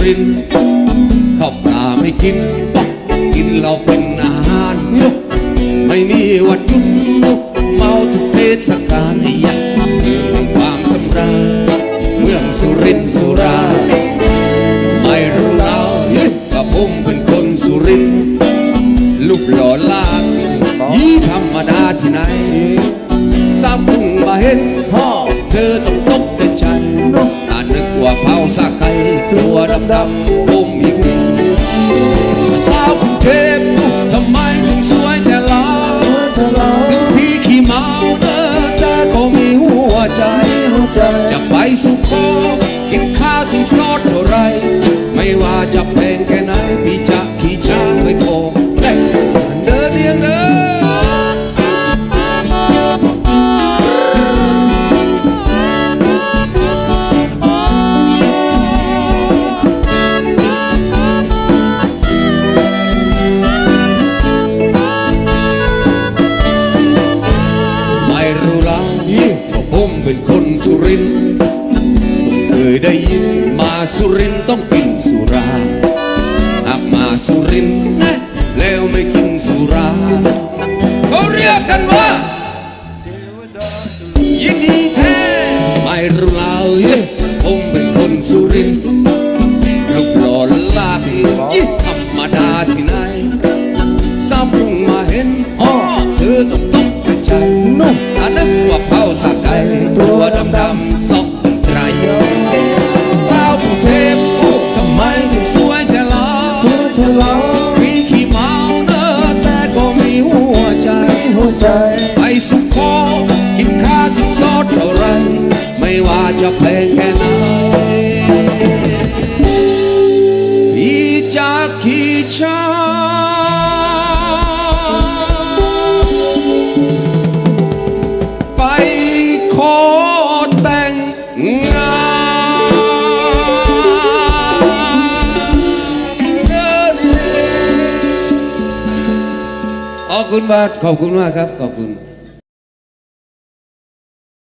ไม่กินป๊อกกินเราเป็นอาหารไม่มีวันหยุดเมาทุกเทศกาลไอ้ยักษ์แห่งความสำราญเมืองสุรินทร์สุรา ไม่รู้เราว่าผมเป็นคนสุรินทร์ลูกหล่อลานยี่ธรรมดาที่ไหนสามพุ่งมาเห็นพ่อเธอต้องำผมอีกสาวกรุงเทพทำไมถึงสวยแต่ลาสวยฉลาถึงพี่ขี้เมาเนอะแต่ก็มีหัวใจ จะไปสุโขกินข้าวถึงซอสเท่าไร ไม่ว่าจะเป็น เป็นคนสุรินทร์เคยได้ยินมาสุรินทร์ต้องกินสุราหากมาสุรินทร์นะแล้วไม่กินสุราเขาเรียกกันว่ายินดีแท้ไม่รู้เราผมเป็นคนสุรินทร์ลูกหล่อลากยิ่ธรรมดาที่ไหนซ้ำเพิ่งมาเห็นอ๋อเธอต้องตกใจนุ่มอันนึกว่าเผาสักไก่ ตัวดำดำๆซอกเป็นไตรสาวผู้เทพโอ้ทำไมถึงสวยแต่ละสวยฉลาดมีขี้เมาเนอะแต่ก็มีหัวใจหัวใจ ไปสุขอกินข้าวสินสอดเท่าไร ไม่ว่าจะแพงแค่ไหนพี่จะขี่ช้า ขอบคุณมากขอบคุณมากครับ ขอบคุณ